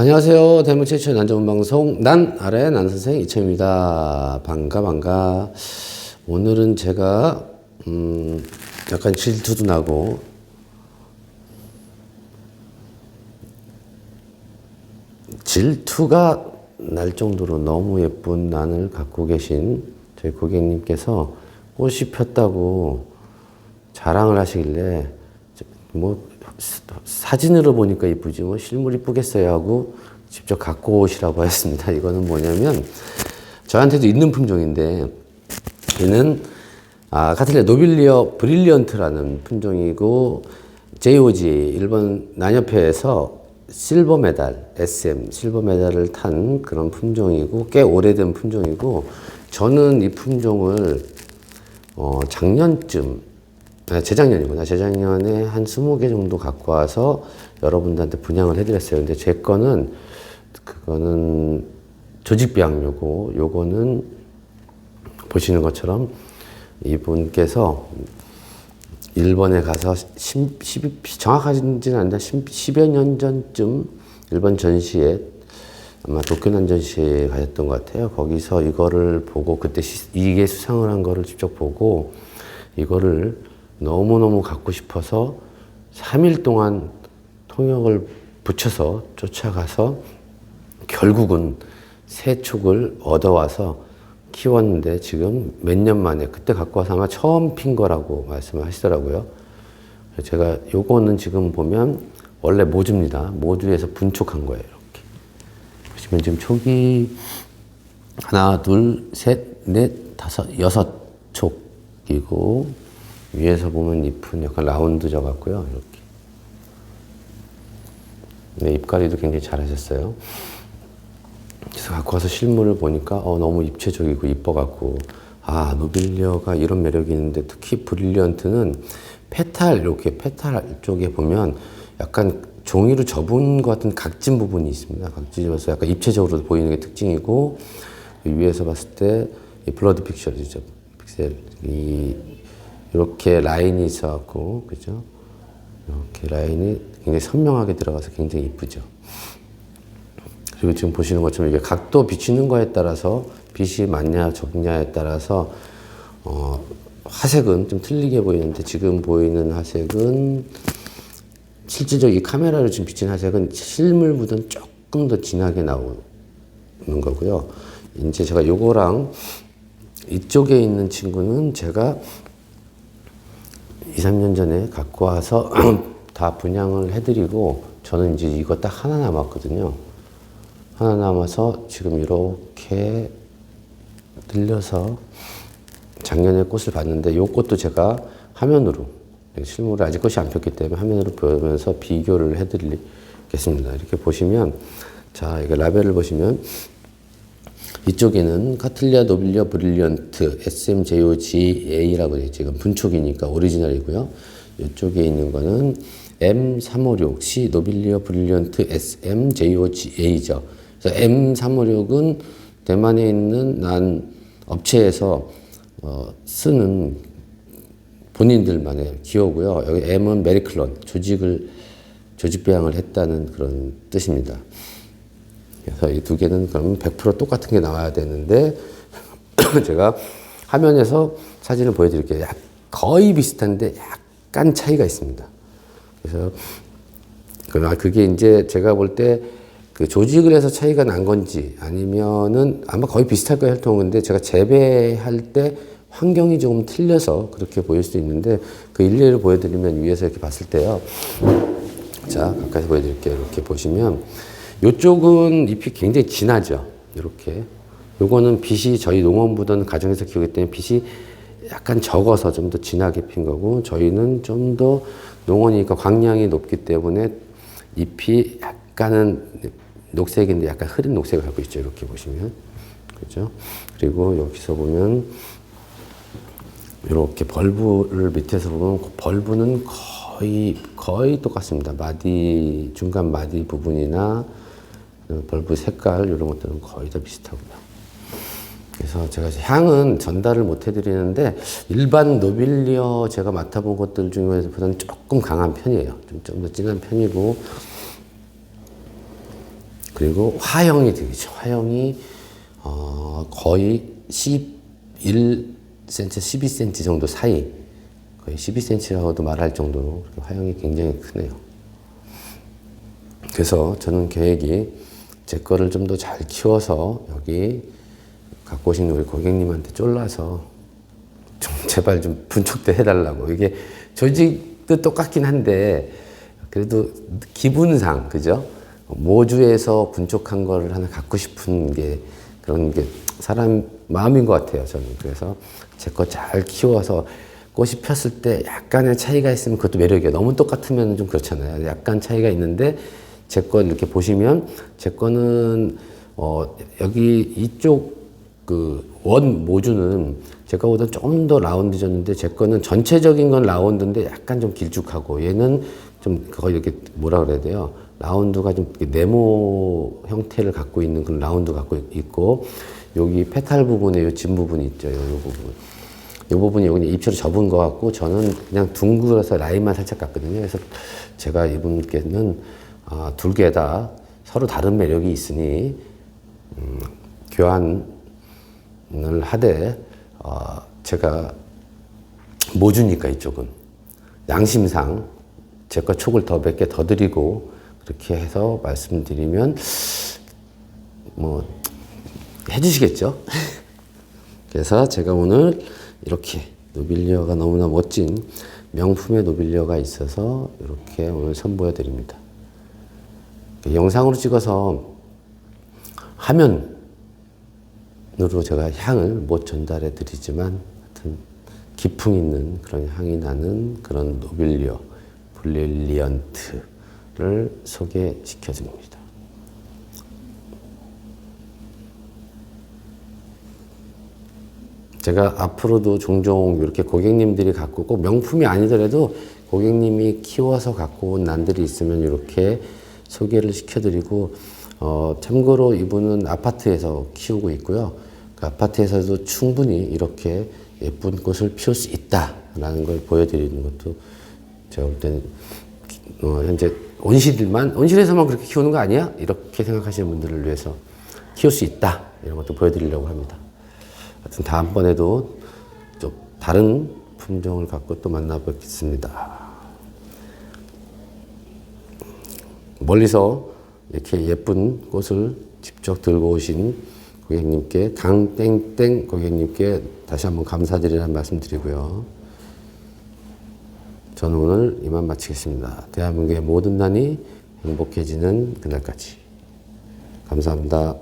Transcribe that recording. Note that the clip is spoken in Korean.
안녕하세요. 대문 최초의 난전문 방송 난 아래 난 선생 이채입니다. 반가 반가. 오늘은 제가 음 약간 질투도 나고 질투가 날 정도로 너무 예쁜 난을 갖고 계신 저희 고객님께서 꽃이 폈다고 자랑을 하시길래 뭐 사진으로 보니까 이쁘지 뭐 실물 이쁘겠어요 하고 직접 갖고 오시라고 했습니다. 이거는 뭐냐면 저한테도 있는 품종인데 얘는 아, 카틀리아 노빌리어 브릴리언트라는 품종이고 JOG 일본 난협회에서 실버 메달 SM 실버 메달을 탄 그런 품종이고 꽤 오래된 품종이고 저는 이 품종을 어, 작년쯤 아, 재작년이구나. 재작년에 한 20개 정도 갖고 와서 여러분들한테 분양을 해드렸어요. 근데 제 거는, 그거는 조직비양료고, 요거는 보시는 것처럼 이분께서 일본에 가서 10, 10, 정확하지는 않는데 10, 10여 년 전쯤 일본 전시에 아마 도쿄난 전시에 가셨던 것 같아요. 거기서 이거를 보고 그때 시, 이게 수상을 한 거를 직접 보고 이거를 너무너무 갖고 싶어서 3일 동안 통역을 붙여서 쫓아가서 결국은 새 촉을 얻어와서 키웠는데 지금 몇 년 만에 그때 갖고 와서 아마 처음 핀 거라고 말씀을 하시더라고요. 제가 요거는 지금 보면 원래 모주입니다. 모주에서 분촉한 거예요. 이렇게. 보시면 지금 촉이 하나, 둘, 셋, 넷, 다섯, 여섯 촉이고 위에서 보면 잎은 약간 라운드져 같고요. 이렇게. 네, 잎가리도 굉장히 잘하셨어요. 그래서 갖고 와서 실물을 보니까 어, 너무 입체적이고 이뻐갖고 아 노빌리어가 이런 매력이 있는데 특히 브릴리언트는 페탈 이렇게 페탈 쪽에 보면 약간 종이로 접은 것 같은 각진 부분이 있습니다. 각진져서 약간 입체적으로 보이는 게 특징이고 위에서 봤을 때이 블러드 픽처이죠. 픽셀 이 이렇게 라인이 있어갖고 그죠? 이렇게 라인이 굉장히 선명하게 들어가서 굉장히 이쁘죠. 그리고 지금 보시는 것처럼 이게 각도 비추는 거에 따라서 빛이 많냐 적냐에 따라서 어, 화색은 좀 틀리게 보이는데 지금 보이는 화색은 실질적으로 이 카메라로 지금 비친 화색은 실물보다는 조금 더 진하게 나오는 거고요. 이제 제가 요거랑 이쪽에 있는 친구는 제가 2, 3년 전에 갖고 와서 다 분양을 해드리고 저는 이제 이거 딱 하나 남았거든요. 하나 남아서 지금 이렇게 들려서 작년에 꽃을 봤는데 이 꽃도 제가 화면으로 실물을 아직 꽃이 안 폈기 때문에 화면으로 보면서 비교를 해드리겠습니다. 이렇게 보시면 자 이게 라벨을 보시면 이쪽에는 카틀리아 노빌리아 브릴리언트 SMJOGA라고 되어 있죠. 이건 분촉이니까 오리지널이고요. 이쪽에 있는 거는 M356C 노빌리아 브릴리언트 SMJOGA죠. 그래서 M356은 대만에 있는 난 업체에서 어, 쓰는 본인들만의 기호고요. 여기 M은 메리클론 조직을 조직 배양을 했다는 그런 뜻입니다. 그래서 이 두 개는 그럼 100% 똑같은 게 나와야 되는데 제가 화면에서 사진을 보여드릴게요. 거의 비슷한데 약간 차이가 있습니다. 그래서 아, 그게 이제 제가 볼 때 그 조직을 해서 차이가 난 건지 아니면은 아마 거의 비슷할 거예요 혈통인데 제가 재배할 때 환경이 조금 틀려서 그렇게 보일 수도 있는데 그 일례를 보여드리면 위에서 이렇게 봤을 때요. 자 가까이 보여드릴게요. 이렇게 보시면 이쪽은 잎이 굉장히 진하죠. 이렇게. 요거는 빛이 저희 농원부던 가정에서 키우기 때문에 빛이 약간 적어서 좀 더 진하게 핀 거고 저희는 좀 더 농원이니까 광량이 높기 때문에 잎이 약간은 녹색인데 약간 흐린 녹색을 갖고 있죠. 이렇게 보시면. 그죠? 그리고 여기서 보면 이렇게 벌브를 밑에서 보면 그 벌브는 거의 거의 똑같습니다. 마디 중간 마디 부분이나 벌브 색깔 이런 것들은 거의 다 비슷하고요. 그래서 제가 향은 전달을 못 해드리는데 일반 노빌리어 제가 맡아본 것들 중에서보다는 조금 강한 편이에요. 좀좀더 진한 편이고 그리고 화형이 되겠죠. 화형이 어, 거의 11cm, 12cm 정도 사이, 거의 12cm라고도 말할 정도로 화형이 굉장히 크네요. 그래서 저는 계획이 제 거를 좀 더 잘 키워서 여기 갖고 오신 우리 고객님한테 쫄라서 좀 제발 좀 분촉도 해달라고. 이게 조직도 똑같긴 한데 그래도 기분상 그죠? 모주에서 분촉한 거를 하나 갖고 싶은 게 그런 게 사람 마음인 것 같아요. 저는 그래서 제 거 잘 키워서 꽃이 폈을 때 약간의 차이가 있으면 그것도 매력이에요. 너무 똑같으면 좀 그렇잖아요. 약간 차이가 있는데 제거 이렇게 보시면 제 거는 어 여기 이쪽 그 원 모주는 제 거보다 좀 더 라운드졌는데 제 거는 전체적인 건 라운드인데 약간 좀 길쭉하고 얘는 좀 거의 이렇게 뭐라 그래야 돼요? 라운드가 좀 네모 형태를 갖고 있는 그런 라운드 갖고 있고 여기 페탈 부분에 요진 부분이 있죠 요, 요 부분. 이 부분이 여기 입체로 접은 것 같고 저는 그냥 둥글어서 라인만 살짝 갔거든요. 그래서 제가 이분께는 아, 둘 개 다 서로 다른 매력이 있으니 음, 교환 을 하되 어, 제가 모주니까 이쪽은 양심상 제 거 촉을 더 몇 개 더 드리고 그렇게 해서 말씀드리면 뭐 해주시겠죠. 그래서 제가 오늘 이렇게 노빌리어가 너무나 멋진 명품의 노빌리어가 있어서 이렇게 오늘 선보여 드립니다. 영상으로 찍어서 화면 으로 제가 향을 못 전달해 드리지만 하여튼 기풍 있는 그런 향이 나는 그런 노빌리오 브릴리언트를 소개시켜 드립니다. 제가 앞으로도 종종 이렇게 고객님들이 갖고 꼭 명품이 아니더라도 고객님이 키워서 갖고 온 난들이 있으면 이렇게 소개를 시켜드리고 어, 참고로 이분은 아파트에서 키우고 있고요. 그 아파트에서도 충분히 이렇게 예쁜 꽃을 피울 수 있다라는 걸 보여드리는 것도 제가 볼 때는 어, 현재 온실만 온실에서만 그렇게 키우는 거 아니야? 이렇게 생각하시는 분들을 위해서 키울 수 있다 이런 것도 보여드리려고 합니다. 하여튼 다음번에도 좀 다른 품종을 갖고 또 만나뵙겠습니다. 멀리서 이렇게 예쁜 꽃을 직접 들고 오신 고객님께 강땡땡 고객님께 다시 한번 감사드리라는 말씀 드리고요. 저는 오늘 이만 마치겠습니다. 대한민국의 모든 난이 행복해지는 그날까지. 감사합니다.